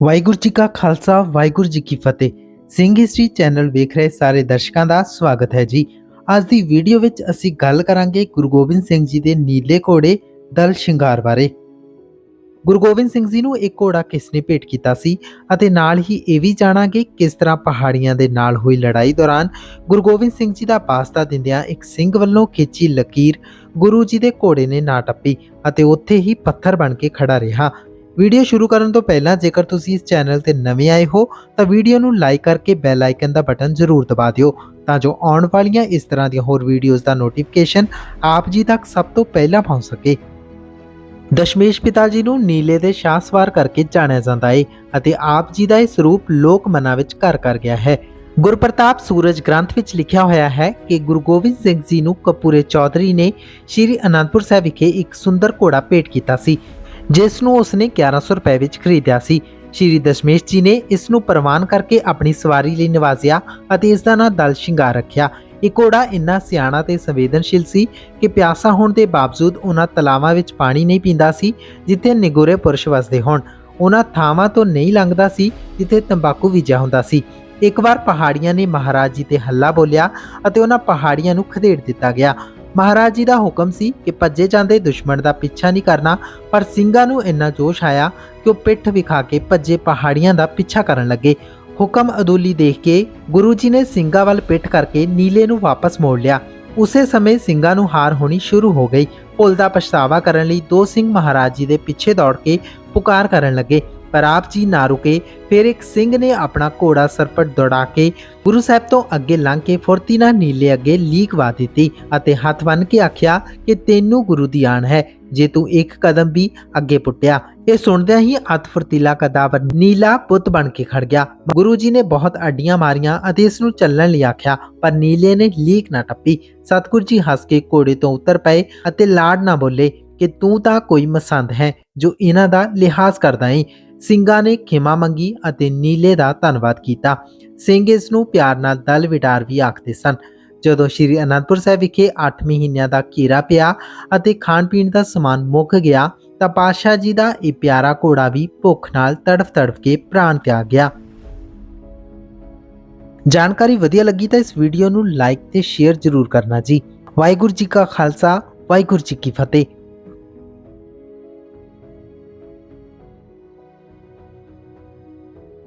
ਵਾਹਿਗੁਰੂ ਜੀ ਕਾ ਖਾਲਸਾ, ਵਾਹਿਗੁਰੂ ਜੀ ਕੀ ਫਤਿਹ। Singh history channel ਵੇਖ ਰਹੇ ਸਾਰੇ ਦਰਸ਼ਕਾਂ ਦਾ ਸਵਾਗਤ ਹੈ ਜੀ। ਅੱਜ ਦੀ ਵੀਡੀਓ ਵਿੱਚ ਅਸੀਂ ਗੱਲ ਕਰਾਂਗੇ ਗੁਰੂ ਗੋਬਿੰਦ ਸਿੰਘ ਜੀ ਦੇ ਨੀਲੇ ਘੋੜੇ ਦਲ ਸ਼ਿੰਗਾਰ ਬਾਰੇ। ਗੁਰੂ ਗੋਬਿੰਦ ਸਿੰਘ ਜੀ ਨੂੰ ਇੱਕ ਘੋੜਾ ਕਿਸ ਨੇ ਭੇਟ ਕੀਤਾ ਸੀ ਅਤੇ ਨਾਲ ਹੀ ਇਹ ਵੀ ਜਾਣਾਂਗੇ ਕਿਸ ਤਰ੍ਹਾਂ ਪਹਾੜੀਆਂ ਦੇ ਨਾਲ ਹੋਈ ਲੜਾਈ ਦੌਰਾਨ ਗੁਰੂ ਗੋਬਿੰਦ ਸਿੰਘ ਜੀ ਦਾ ਵਾਸਤਾ ਦਿੰਦਿਆਂ ਇੱਕ ਸਿੰਘ ਵੱਲੋਂ ਖਿੱਚੀ ਲਕੀਰ ਗੁਰੂ ਜੀ ਦੇ ਘੋੜੇ ਨੇ ਨਾ ਟੱਪੀ ਅਤੇ ਉੱਥੇ ਹੀ ਪੱਥਰ ਬਣ ਕੇ ਖੜਾ ਰਿਹਾ। ਵੀਡੀਓ ਸ਼ੁਰੂ ਕਰਨ ਤੋਂ ਪਹਿਲਾਂ ਜੇਕਰ ਤੁਸੀਂ ਇਸ ਚੈਨਲ ਤੇ ਨਵੇਂ ਆਏ ਹੋ, ਤਾਂ ਵੀਡੀਓ ਨੂੰ ਲਾਈਕ ਕਰਕੇ ਬੈਲ ਆਈਕਨ ਦਾ ਬਟਨ ਜ਼ਰੂਰ ਦਬਾ ਦਿਓ, ਤਾਂ ਜੋ ਆਉਣ ਵਾਲੀਆਂ ਇਸ ਤਰ੍ਹਾਂ ਦੀਆਂ ਹੋਰ ਵੀਡੀਓਜ਼ ਦਾ ਨੋਟੀਫਿਕੇਸ਼ਨ ਆਪ ਜੀ ਤੱਕ ਸਭ ਤੋਂ ਪਹਿਲਾਂ ਪਹੁੰਚ ਸਕੇ। ਦਸ਼ਮੇਸ਼ ਪਿਤਾ ਜੀ ਨੂੰ ਨੀਲੇ ਦੇ ਸ਼ਾਹ ਸਵਾਰ ਕਰਕੇ ਜਾਣਿਆ ਜਾਂਦਾ ਹੈ ਅਤੇ ਆਪ ਜੀ ਦਾ ਇਹ ਸਰੂਪ ਲੋਕ ਮਨਾਂ ਵਿੱਚ ਘਰ ਕਰ ਗਿਆ ਹੈ। ਗੁਰਪ੍ਰਤਾਪ ਸੂਰਜ ਗ੍ਰੰਥ ਵਿੱਚ ਲਿਖਿਆ ਹੋਇਆ ਹੈ ਕਿ ਗੁਰੂ ਗੋਬਿੰਦ ਸਿੰਘ ਜੀ ਨੂੰ ਕਪੂਰੇ ਚੌਧਰੀ ਨੇ ਸ਼੍ਰੀ ਅਨੰਦਪੁਰ ਸਾਹਿਬ ਵਿਖੇ ਇੱਕ ਸੁੰਦਰ ਘੋੜਾ ਭੇਟ ਕੀਤਾ ਸੀ। ਜਿਸ ਨੂੰ ਉਸਨੇ 1100 ਰੁਪਏ ਵਿੱਚ ਖਰੀਦਿਆ ਸੀ। ਸ਼੍ਰੀ ਦਸ਼ਮੇਸ਼ ਜੀ ਨੇ ਇਸ ਨੂੰ ਪ੍ਰਵਾਨ ਕਰਕੇ ਆਪਣੀ ਸਵਾਰੀ ਲਈ ਨਿਵਾਜ਼ਿਆ ਅਤੇ ਇਸ ਦਾ ਨਾਂ ਦਲ ਸ਼ਿੰਗਾਰ ਰੱਖਿਆ। ਇਹ ਘੋੜਾ ਇੰਨਾ ਸਿਆਣਾ ਤੇ ਸੰਵੇਦਨਸ਼ੀਲ ਸੀ ਕਿ ਪਿਆਸਾ ਹੋਣ ਦੇ ਬਾਵਜੂਦ ਉਹਨਾਂ ਤਲਾਵਾਂ ਵਿੱਚ ਪਾਣੀ ਨਹੀਂ ਪੀਂਦਾ ਸੀ, ਜਿੱਥੇ ਨਿਗੋਰੇ ਪੁਰਸ਼ ਵਸਦੇ ਹੋਣ। ਉਹਨਾਂ ਥਾਵਾਂ ਤੋਂ ਨਹੀਂ ਲੰਘਦਾ ਸੀ, ਜਿੱਥੇ ਤੰਬਾਕੂ ਬੀਜਿਆ ਹੁੰਦਾ ਸੀ। ਇੱਕ ਵਾਰ ਪਹਾੜੀਆਂ ਨੇ ਮਹਾਰਾਜ ਜੀ ਤੇ ਹੱਲਾ ਬੋਲਿਆ ਅਤੇ ਉਹਨਾਂ ਪਹਾੜੀਆਂ ਨੂੰ ਖਦੇੜ ਦਿੱਤਾ ਗਿਆ। ਮਹਾਰਾਜ ਜੀ ਦਾ ਹੁਕਮ ਸੀ ਕਿ ਭੱਜੇ ਜਾਂਦੇ ਦੁਸ਼ਮਣ ਦਾ ਪਿੱਛਾ ਨਹੀਂ ਕਰਨਾ, ਪਰ ਸਿੰਘਾਂ ਨੂੰ ਇੰਨਾ ਜੋਸ਼ ਆਇਆ ਕਿ ਉਹ ਪਿੱਠ ਵਿਖਾ ਕੇ ਭੱਜੇ ਪਹਾੜੀਆਂ ਦਾ ਪਿੱਛਾ ਕਰਨ ਲੱਗੇ। ਹੁਕਮ ਅਦੂਲੀ ਦੇਖ ਕੇ ਗੁਰੂ ਜੀ ਨੇ ਸਿੰਘਾਂ ਵੱਲ ਪਿੱਠ ਕਰਕੇ ਨੀਲੇ ਨੂੰ ਵਾਪਸ ਮੋੜ ਲਿਆ। ਉਸੇ ਸਮੇਂ ਸਿੰਘਾਂ ਨੂੰ ਹਾਰ ਹੋਣੀ ਸ਼ੁਰੂ ਹੋ ਗਈ। ਭੁੱਲ ਦਾ ਪਛਤਾਵਾ ਕਰਨ ਲਈ ਦੋ ਸਿੰਘ ਮਹਾਰਾਜ ਜੀ ਦੇ ਪਿੱਛੇ ਦੌੜ ਕੇ ਪੁਕਾਰ ਕਰਨ ਲੱਗੇ। ਪਰ ਆਪ ਜੀ ਨਾ ਰੁਕੇ, ਫਿਰ ਇੱਕ ਸਿੰਘ ਨੇ ਆਪਣਾ ਘੋੜਾ ਸਰਪਟ ਦੌੜਾ ਕੇ ਗੁਰੂ ਸਾਹਿਬ ਤੋਂ ਅੱਗੇ ਲੰਘ ਕੇ ਫੁਰਤੀ ਨਾਲ ਨੀਲੇ ਅੱਗੇ ਲੀਕ ਵਾ ਦਿੱਤੀ ਅਤੇ ਹੱਥ ਬੰਨ ਕੇ ਆਖਿਆ ਕਿ ਤੈਨੂੰ ਗੁਰੂ ਦੀ ਆਣ ਹੈ, ਜੇ ਤੂੰ ਇੱਕ ਕਦਮ ਵੀ ਅੱਗੇ ਪੁੱਟਿਆ। ਇਹ ਸੁਣਦਿਆਂ ਹੀ ਅਤ ਫੁਰਤੀਲਾ ਕਦਾਵਰ ਨੀਲਾ ਪੁੱਤ ਬਣ ਕੇ ਖੜ ਗਿਆ। ਗੁਰੂ ਜੀ ਨੇ ਬਹੁਤ ਅੱਡੀਆਂ ਮਾਰੀਆਂ ਅਤੇ ਇਸ ਨੂੰ ਚੱਲਣ ਲਈ ਆਖਿਆ, ਪਰ ਨੀਲੇ ਨੇ ਲੀਕ ਨਾ ਟੱਪੀ। ਸਤਿਗੁਰ ਜੀ ਹੱਸ ਕੇ ਘੋੜੇ ਤੋਂ ਉਤਰ ਪਏ ਅਤੇ ਲਾੜ ਨਾ ਬੋਲੇ ਕਿ ਤੂੰ ਤਾਂ ਕੋਈ ਮਸੰਦ ਹੈ ਜੋ ਇਹਨਾਂ ਦਾ ਲਿਹਾਜ਼ ਕਰਦਾ ਏ। ਸਿੰਘਾਂ ਨੇ ਖਿਮਾ ਮੰਗੀ ਅਤੇ ਨੀਲੇ ਦਾ ਧੰਨਵਾਦ ਕੀਤਾ। ਸਿੰਘ ਇਸ ਨੂੰ ਪਿਆਰ ਨਾਲ ਦਲ ਵਿਟਾਰ ਵੀ ਆਖਦੇ ਸਨ। ਜਦੋਂ ਸ਼੍ਰੀ ਅਨੰਦਪੁਰ ਸਾਹਿਬ ਵਿਖੇ 8 ਮਹੀਨਿਆਂ ਦਾ ਕੀਰਾ ਪਿਆ ਅਤੇ ਖਾਣ ਪੀਣ ਦਾ ਸਮਾਨ ਮੁੱਕ ਗਿਆ, ਤਾਂ ਪਾਸ਼ਾ ਜੀ ਦਾ ਇਹ ਪਿਆਰਾ ਘੋੜਾ ਵੀ ਭੁੱਖ ਨਾਲ ਤੜਫ ਤੜਫ ਕੇ ਪ੍ਰਾਣ ਤਿਆਗ ਗਿਆ। ਜਾਣਕਾਰੀ ਵਧੀਆ ਲੱਗੀ ਤਾਂ ਇਸ ਵੀਡੀਓ ਨੂੰ ਲਾਈਕ ਤੇ ਸ਼ੇਅਰ ਜ਼ਰੂਰ ਕਰਨਾ ਜੀ। ਵਾਹਿਗੁਰੂ ਜੀ ਕਾ ਖਾਲਸਾ, ਵਾਹਿਗੁਰੂ ਜੀ ਕੀ ਫਤਿਹ।